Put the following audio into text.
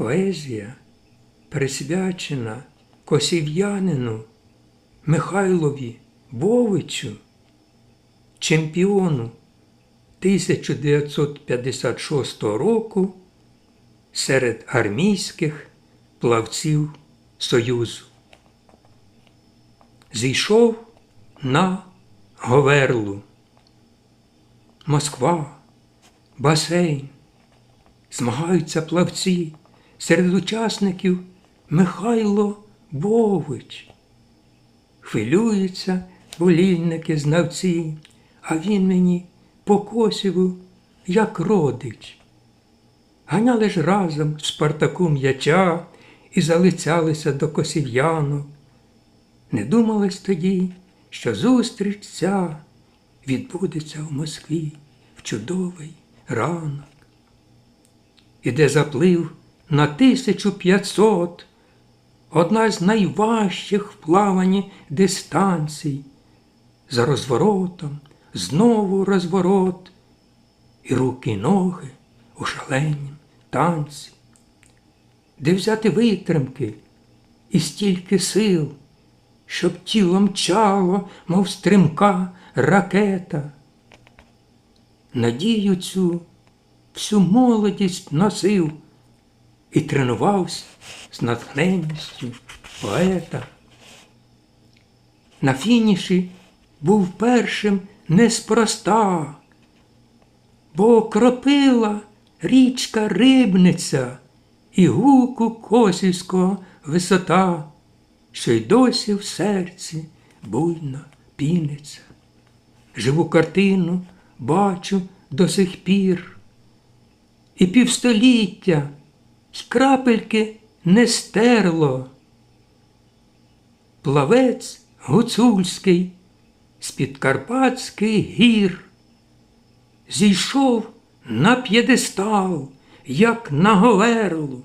Поезія присвячена косів'янину Михайлові Вовичу, чемпіону 1956 року серед армійських плавців Союзу. Зійшов на Говерлу. Москва, басейн. Змагаються плавці. Серед учасників Михайло Вович. Хвилюються болільники, знавці, а він мені по косіву, як родич. Ганяли ж разом в Спартаку м'яча і залицялися до косів'янок. Не думалось тоді, що зустріч ця відбудеться в Москві в чудовий ранок. Іде заплив на 1500, одна з найважчих в плаванні дистанцій. За розворотом знову розворот, і руки й ноги у шаленім танці. Де взяти витримки і стільки сил, щоб тіло мчало, мов стрімка ракета. Надію цю всю молодість носив і тренувався з натхненністю поета. На фініші був першим неспроста, бо кропила річка рибниця і гуку косівського висота, що й досі в серці буйно піниться. Живу картину бачу до сих пір, і півстоліття й крапельки не стерло. Плавець гуцульський з-під Карпатських гір зійшов на п'єдестал, як на говерлу.